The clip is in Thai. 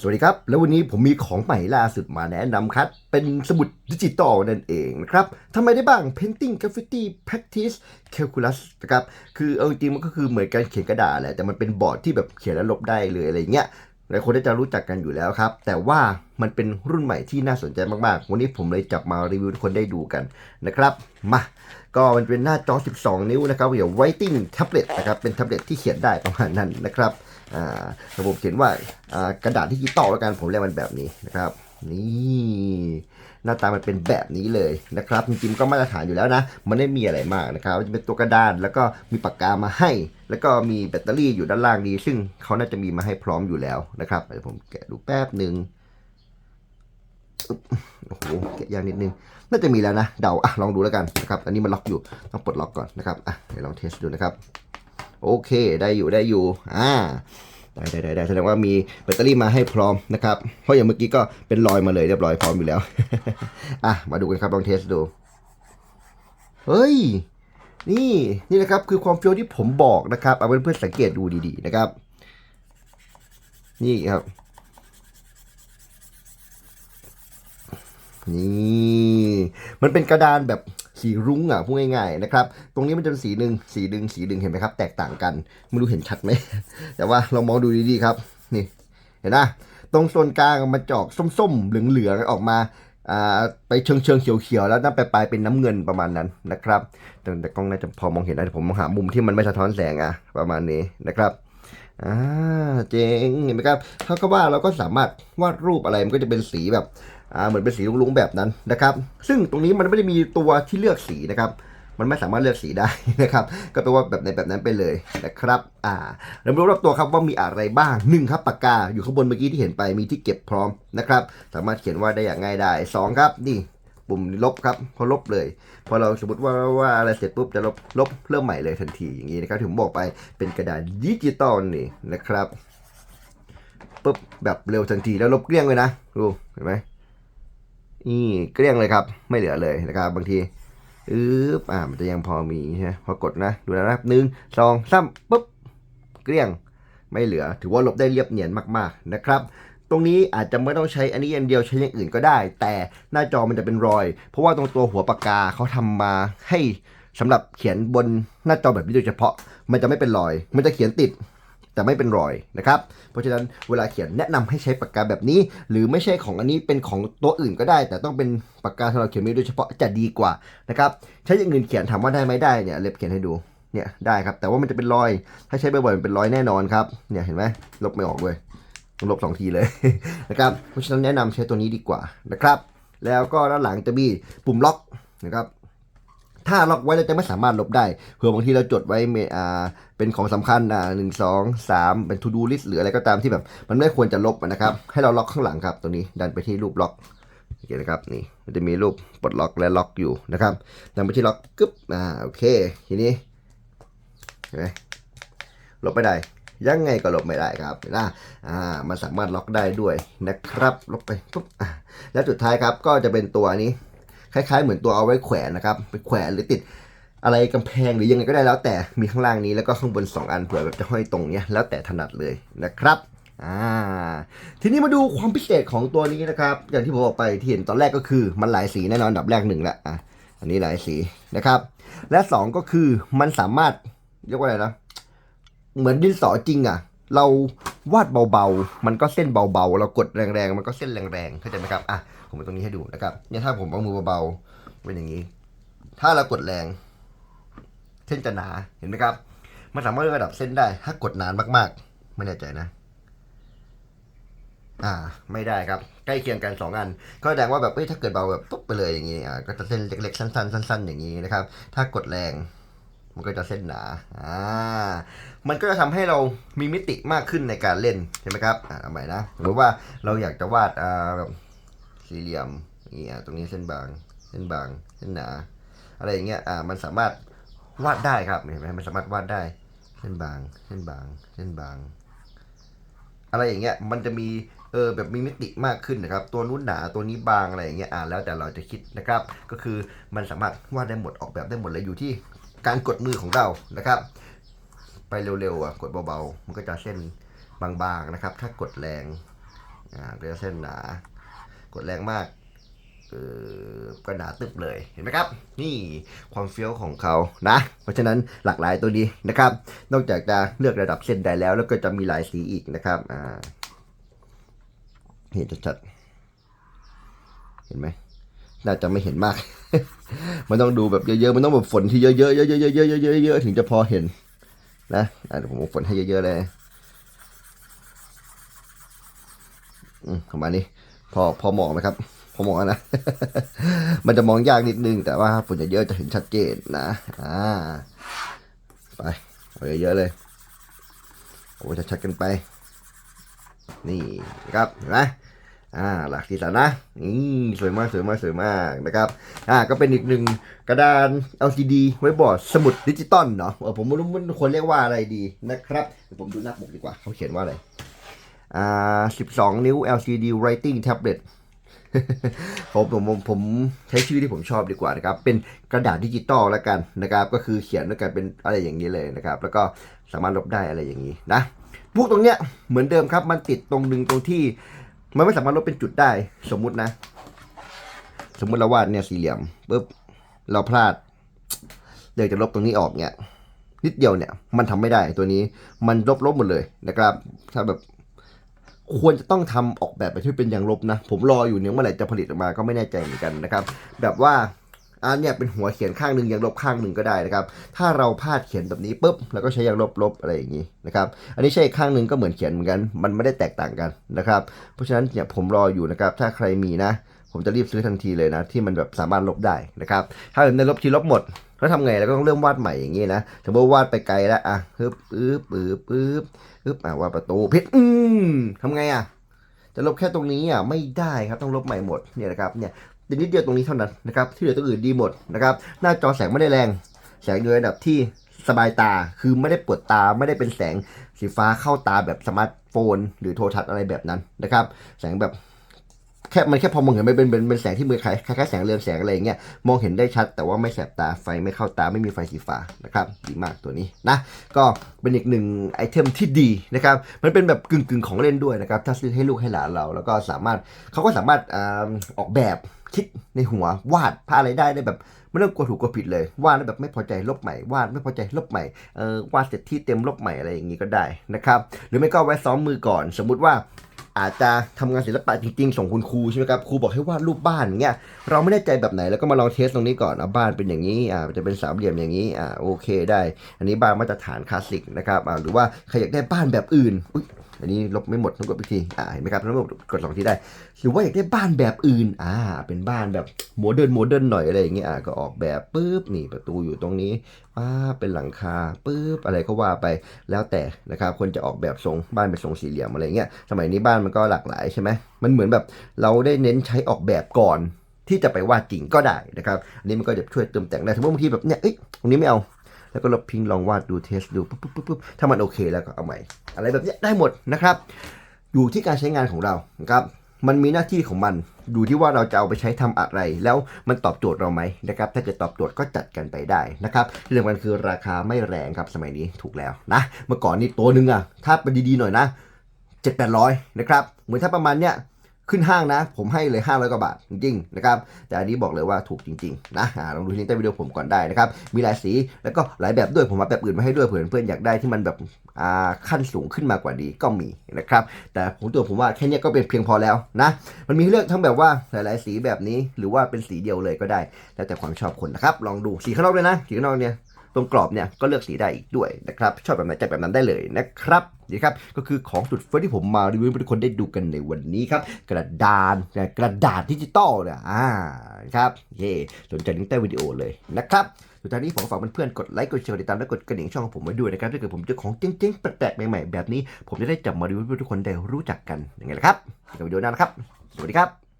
สวัสดีครับ แล้ววันนี้ผมมีของใหม่ล่าสุดมาแนะนำครับ เป็นสมุดดิจิตอลนั่นเองนะครับทำไมได้บ้าง Painting Graffiti Practice Calculus นะครับคือเอาจริงมันก็คือเหมือนการเขียนกระดาษแหละแต่มันเป็นบอร์ดที่แบบเขียนแล้วลบได้เลยอะไรเงี้ยหลายคนน่าจะรู้จักกันอยู่แล้วครับ แต่ว่ามันเป็นรุ่นใหม่ที่น่าสนใจมากๆ วันนี้ผมเลยจับมารีวิวทุกคนได้ดูกันนะครับ มา ก็มันเป็นหน้าจอ 12 นิ้วนะครับเดี๋ยว writing tablet นะครับ เป็นแท็บเล็ตที่เขียนได้ประมาณนั้นนะครับ อ่าระบบเขียนว่ากระดาษดิจิตอลแล้วกันผมเรียกมันแบบนี้นะครับ นี่หน้าตามันเป็นแบบนี้เลยนะครับจริงๆก็มาตรฐานอยู่แล้วนะ มันไม่มีอะไรมากนะครับจะเป็นตัวกระดานแล้วก็มีปากกามาให้ แล้วก็มีแบตเตอรี่อยู่ด้านล่างนี้ ซึ่งเขาน่าจะมีมาให้พร้อมอยู่แล้วนะครับเดี๋ยวผมแกะดูแป๊บหนึ่งโอ้โหแกะยากนิดนึง น่าจะมีแล้วนะ เดาอะลองดูแล้วกันนะครับ อันนี้มันล็อกอยู่ ต้องปลดล็อกก่อนนะครับอะเดี๋ยวลองเทสดูนะครับ โอเค ได้อยู่ได้อยู่ อ่าได้ได้ได้แสดงว่ามีแบตเตอรี่มาให้พร้อมนะครับ เพราะอย่างเมื่อกี้ก็เป็นรอยมาเลยเรียบร้อยพร้อมอยู่แล้ว อะ มาดูกันครับลองเทสดู เฮ้ย นี่นี่นะครับคือความเฟี้ยวที่ผมบอกนะครับ เอาเพื่อนๆสังเกตดูดีๆนะครับ นี่ครับ นี่มันเป็นกระดานแบบสีรุ้งอะพูดง่ายๆนะครับ ตรงนี้มันจะเป็นสีหนึ่งสีดึงสีดึงเห็นไหมครับ แตกต่างกันไม่รู้เห็นชัดไหม แต่ว่าเรามองดูดีๆครับ นี่เห็นนะตรงส่วนกลางมันจอกส้มๆ เหลืองๆออกมาอ่าไปเชิงเชิงๆเขียวๆแล้วนั่นปลายๆเป็นน้ำเงินประมาณนั้นนะครับแต่กล้องน่าจะพอมองเห็นได้แต่ผมมองหามุมที่มันไม่สะท้อนแสงอะประมาณนี้นะครับ อ่าเจ๋งเห็นไหมครับเท่ากับว่าเราก็สามารถวาดรูปอะไรมันก็จะเป็นสีแบบอ่าเหมือนเป็นสีลุ้งๆแบบนั้นนะครับ ซึ่งตรงนี้มันไม่ได้มีตัวที่เลือกสีนะครับมันไม่สามารถเลือกสีได้นะครับ ก็แปลว่าแบบในแบบนั้นไปเลยนะครับ อ่าเรามาดูรอบตัวครับว่ามีอะไรบ้างหนึ่งครับปากกาอยู่ข้างบนเมื่อกี้ที่เห็นไปมีที่เก็บพร้อมนะครับ สามารถเขียนว่าได้อย่างง่ายได้สองครับนี่ ปุ่มลบครับพอลบเลย พอเราสมมติว่าว่าอะไรเสร็จปุ๊บจะลบลบเริ่มใหม่เลยทันทีอย่างนี้นะครับถึงบอกไปเป็นกระดาษดิจิตอลนี่นะครับปุ๊บแบบเร็วทันทีแล้วลบเกลี้ยงเลยนะดูเห็นไหมนี่เกลี้ยงเลยครับ ไม่เหลือเลยนะครับบางทีอึ๊บอ่ามันจะยังพอมีใช่พอกดนะ ดูนะครับหนึ่งสองสามปุ๊บเกลี้ยงไม่เหลือ ถือว่าลบได้เรียบเนียนมากๆนะครับ ตรงนี้อาจจะไม่ต้องใช้อันนี้อันเดียวใช้อย่างอื่นก็ได้ แต่หน้าจอมันจะเป็นรอย เพราะว่าตรงตัวหัวปากกาเขาทำมาให้สำหรับเขียนบนหน้าจอแบบนี้โดยเฉพาะ มันจะไม่เป็นรอย มันจะเขียนติดแต่ไม่เป็นรอยนะครับ เพราะฉะนั้นเวลาเขียนแนะนำให้ใช้ปากกาแบบนี้ หรือไม่ใช่ของอันนี้เป็นของตัวอื่นก็ได้ แต่ต้องเป็นปากกาสำหรับเขียนมือโดยเฉพาะจะดีกว่านะครับใช้อย่างอื่นเขียนถามว่าได้ไหมได้เนี่ยเล็บเขียนให้ดูเนี่ยได้ครับแต่ว่ามันจะเป็นรอย ถ้าใช้บ่อยๆมันเป็นรอยแน่นอนครับเนี่ยเห็นไหมลบไม่ออกเลย ลบสองทีเลยนะครับ เพราะฉะนั้นแนะนำใช้ตัวนี้ดีกว่านะครับ แล้วก็ด้านหลังจะมีปุ่มล็อกนะครับ ถ้าล็อกไว้เราจะไม่สามารถลบได้เผื่อบางทีเราจดไว้เมอ่าเป็นของสำคัญอ่าหนึ่งสองสามเป็น to do list หรืออะไรก็ตามที่แบบ มันไม่ควรจะลบนะครับ ให้เราล็อกข้างหลังครับตรงนี้ดันไปที่รูปล็อกโอเคนะครับนี่มันจะมีรูปปลดล็อกและล็อกอยู่นะครับดันไปที่ล็อกกึ๊บอ่าโอเค ทีนี้เห็นไหมลบไม่ได้ ยังไงก็ลบไม่ได้ครับนะอ่ามันสามารถล็อกได้ด้วยนะครับลบไปปุ๊บอ่าแล้วสุดท้ายครับก็จะเป็นตัวนี้ คล้ายๆ เหมือนตัวเอาไว้แขวนนะครับไปแขวนหรือติดอะไรกำแพงหรือยังไงก็ได้แล้วแต่มีข้างล่างนี้แล้วก็ข้างบน 2 อันเผื่อแบบจะห้อยตรงเนี้ยแล้วแต่ถนัดเลยนะครับอ่าทีนี้มาดูความพิเศษของตัวนี้นะครับ อย่างที่ผมบอกไปที่เห็นตอนแรกก็คือมันหลายสีแน่นอนอันดับแรกหนึ่งละอะอันนี้หลายสีนะครับ และ 2 ก็คือมันสามารถเรียกว่าอะไรนะ เหมือนดินสอจริงอะ เราวาดเบาๆ มันก็เส้นเบาๆ เรากดแรงๆ มันก็เส้นแรงๆ เข้าใจไหมครับ อะ ผมเอาตรงนี้ให้ดูนะครับ เนี่ยถ้าผมเอามือเบาๆ เป็นอย่างนี้ ถ้าเรากดแรง เส้นจะหนา เห็นไหมครับ มันสามารถระดับเส้นได้ ถ้ากดนานมากๆ ไม่แน่ใจนะ อ่า ไม่ได้ครับ ใกล้เคียงกันสองอัน ก็แสดงว่าแบบเอ้ย ถ้าเกิดเบาแบบปุ๊บไปเลยอย่างนี้ อ่า ก็จะเส้นเล็กๆ สั้นๆ สั้น ๆ อย่างนี้นะครับ ถ้ากดแรง มันก็จะเส้นหนา อ่า มันก็จะทำให้เรามีมิติมากขึ้นในการเล่นใช่ไหมครับ อ่าเอาใหม่นะ หรือว่าเราอยากจะวาด อ่าแบบสี่เหลี่ยมอย่างนี้อะตรงนี้เส้นบาง เส้นบาง เส้นหนา อะไรอย่างเงี้ย อ่า มันสามารถวาดได้ครับ เห็นไหมมันสามารถวาดได้ เส้นบาง เส้นบาง เส้นบาง อะไรอย่างเงี้ย มันจะมี เออ แบบมีมิติมากขึ้นนะครับ ตัวนู้นหนา ตัวนี้บาง อะไรอย่างเงี้ย อ่าแล้วแต่เราจะคิดนะครับ ก็คือมันสามารถวาดได้หมด ออกแบบได้หมดเลยอยู่ที่ การกดมือของเรานะครับ ไปเร็วๆอะกดเบาๆ มันก็จะเส้นบางๆนะครับ ถ้ากดแรงอ่าก็จะเส้นหนากดแรงมากก็หนาตึบเลยเห็นไหมครับ นี่ความเฟี้ยวของเขานะ เพราะฉะนั้นหลากหลายตัวดีนะครับ นอกจากจะเลือกระดับเส้นได้แล้ว แล้วก็จะมีหลายสีอีกนะครับเห็นชัดๆเห็นไหม น่าจะไม่เห็นมาก มันต้องดูแบบเยอะๆ มันต้องแบบฝนที่เยอะๆ เยอะๆ เยอะๆ เยอะๆ ถึงจะพอเห็นนะเดี๋ยวผมฝนให้เยอะๆเลยอืมประมาณนี้พอพอเหมาะไหมครับ พอมาะนะ มันจะมองยากนิดนึง แต่ว่าฝนเยอะๆ จะเห็นชัดเจนนะ อ่า ไปเอาเยอะๆเลย โอ้จะชัดกันไป นี่ครับ เห็นไหม อ่าหลักสีสันนะนี่สวยมากสวยมากสวยมากนะครับอ่าก็เป็นอีกหนึ่งกระดาน LCD ไว้บอร์ดสมุดดิจิตอลเนาะเออผมไม่รู้มันควรเรียกว่าอะไรดีนะครับเดี๋ยวผมดูหน้าปกดีกว่าเขาเขียนว่าอะไรอ่า12 นิ้ว LCD Writing Tablet ผมผมผมผมใช้ชื่อที่ผมชอบดีกว่านะครับ เป็นกระดาษดิจิตอลแล้วกันนะครับ ก็คือเขียนด้วยกันเป็นอะไรอย่างนี้เลยนะครับ แล้วก็สามารถลบได้อะไรอย่างนี้นะพวกตรงเนี้ยเหมือนเดิมครับมันติดตรงหนึ่งตรงที่ มันไม่สามารถลบเป็นจุดได้ สมมุตินะ สมมุติเราวาดเนี่ยสี่เหลี่ยมปุ๊บเราพลาดเดี๋ยวจะลบตรงนี้ออกเนี่ยนิดเดียวเนี่ย มันทำไม่ได้ตัวนี้มันลบลบหมดเลยนะครับ ถ้าแบบควรจะต้องทำออกแบบไปที่เป็นอย่างลบนะ ผมรออยู่เนี่ยเมื่อไหร่จะผลิตออกมาก็ไม่แน่ใจเหมือนกันนะครับ แบบว่า อันเนี่ยเป็นหัวเขียนข้างหนึ่งยางลบข้างหนึ่งก็ได้นะครับ ถ้าเราพลาดเขียนแบบนี้ปุ๊บแล้วก็ใช้ยางลบลบอะไรอย่างนี้นะครับ อันนี้ใช้ข้างหนึ่งก็เหมือนเขียนเหมือนกัน มันไม่ได้แตกต่างกันนะครับ เพราะฉะนั้นเนี่ยผมรออยู่นะครับ ถ้าใครมีนะ ผมจะรีบซื้อทันทีเลยนะ ที่มันแบบสามารถลบได้นะครับ ถ้าแบบในลบทีลบหมดแล้วทำไงแล้วก็ต้องเริ่มวาดใหม่อย่างนี้นะสมมติว่าวาดไปไกลแล้วอะปึ๊บปึ๊บปึ๊บปึ๊บปึ๊บอะวาดประตูผิดอืมทำไงอะจะลบแค่ตรงนี้อะไม่ได้ครับต้องลบใหม่หมดเนี่ยนะครับเนี่ย เป็นนิดเดียวตรงนี้เท่านั้นนะครับที่เหลือตัวอื่นดีหมดนะครับหน้าจอแสงไม่ได้แรง แสงอยู่ในระดับที่สบายตาคือไม่ได้ปวดตาไม่ได้เป็นแสงสีฟ้าเข้าตาแบบสมาร์ทโฟน หรือโทรทัศน์อะไรแบบนั้นนะครับ แสงแบบแค่มันแค่พอมองเห็นไม่เป็นเป็นเป็นแสงที่มือคล้ายคล้ายแสงเรืองแสงอะไรอย่างเงี้ยมองเห็นได้ชัด แต่ว่าไม่แสบตาไฟไม่เข้าตาไม่มีไฟสีฟ้านะครับดีมากตัวนี้นะ ก็เป็นอีกหนึ่งไอเทมที่ดีนะครับ มันเป็นแบบกึ่งกึ่งๆของเล่นด้วยนะครับ ถ้าซื้อให้ลูกให้หลานเรา แล้วก็สามารถเขาก็สามารถออกแบบ คิดในหัววาดภาอะไรได้ได้แบบไม่ต้องกลัวถูกกลัวผิดเลยวาดแล้วแบบไม่พอใจลบใหม่วาดไม่พอใจลบใหม่เออวาดเสร็จที่เต็มลบใหม่อะไรอย่างนี้ก็ได้นะครับ หรือไม่ก็ไว้ซ้อมมือก่อน สมมุติว่าอาจจะทำงานศิลปะจริงๆ ส่งคุณครูใช่ไหมครับครูบอกให้วาดรูปบ้านอย่างเงี้ยเราไม่แน่ใจแบบไหนแล้วก็มาลองเทสตรงนี้ก่อนอะบ้านเป็นอย่างนี้อ่าจะเป็นสามเหลี่ยมอย่างนี้อ่าโอเคได้ อันนี้บ้านมาตรฐานคลาสสิกนะครับอ่าหรือว่าใครอยากได้บ้านแบบอื่น อันนี้ลบไม่หมดต้องกดอีกทีอ่าเห็นไหมครับต้องกดสองทีได้ หรือว่าอยากได้บ้านแบบอื่นอ่าเป็นบ้านแบบโมเดิร์นโมเดิร์นหน่อยอะไรอย่างเงี้ยอ่าก็ออกแบบปุ๊บนี่ประตูอยู่ตรงนี้ป้าเป็นหลังคาปุ๊บอะไรก็ว่าไปแล้วแต่นะครับคนจะออกแบบทรงบ้านเป็นทรงสี่เหลี่ยมอะไรเงี้ยสมัยนี้บ้านมันก็หลากหลายใช่ไหมมันเหมือนแบบเราได้เน้นใช้ออกแบบก่อนที่จะไปวาดจริงก็ได้นะครับ อันนี้มันก็จะช่วยเติมแต่งได้สมมติบางทีแบบเนี่ยเอ้ยตรงนี้ไม่เอา แล้วก็ลบพิงลองวาดดูเทสดูปุ๊บปุ๊บปุ๊บถ้ามันโอเคแล้วก็เอาใหม่ อะไรแบบนี้ได้หมดนะครับ อยู่ที่การใช้งานของเรานะครับมันมีหน้าที่ของมันอยู่ที่ว่าเราจะเอาไปใช้ทำอะไร แล้วมันตอบโจทย์เราไหมนะครับ ถ้าเกิดตอบโจทย์ก็จัดกันไปได้นะครับที่สำคัญคือราคาไม่แรงครับสมัยนี้ถูกแล้วนะ เมื่อก่อนนี่ตัวหนึ่งอะถ้าเป็นดีๆหน่อยนะเจ็ดแปดร้อยนะครับ เหมือนถ้าประมาณเนี้ย ขึ้นห้างนะ ผมให้เลย500กว่าบาทจริงๆนะครับแต่อันนี้บอกเลยว่าถูกจริงๆนะลองดูลิงก์ใต้วิดีโอผมก่อนได้นะครับมีหลายสีแล้วก็หลายแบบด้วยผมมาแบบอื่นมาให้ด้วยเผื่อเพื่อนๆอยากได้ที่มันแบบอ่าขั้นสูงขึ้นมากว่านี้ก็มีนะครับแต่ผมตัวผมว่าแค่นี้ก็เป็นเพียงพอแล้วนะมันมีเลือกทั้งแบบว่าหลายๆสีแบบนี้ หรือว่าเป็นสีเดียวเลยก็ได้ แล้วแต่ความชอบคนนะครับลองดูสีข้างนอกเลยนะสีข้างนอกเนี่ย ตรงกรอบเนี่ยก็เลือกสีได้อีกด้วยนะครับชอบแบบไหนจัดแบบนั้นได้เลยนะครับนี่ครับก็คือของสุดเฟิร์สที่ผมมารีวิวให้ทุกคนได้ดูกันในวันนี้ครับกระดานกระดาษดิจิตอลเนี่ยอ่าครับเย่สนใจลิงก์ใต้วิดีโอเลยนะครับสุดท้ายนี้ผมฝากเพื่อนๆกดไลค์กดแชร์ติดตามและกดกระดิ่งช่องของผมไว้ด้วยนะครับถ้าเกิดผมเจอของเจ๊งๆแปลกๆใหม่ๆแบบนี้ ผมจะได้จับมารีวิวให้ทุกคนได้รู้จักกันยังไงล่ะครับในวิดีโอหน้านะครับสวัสดีครับ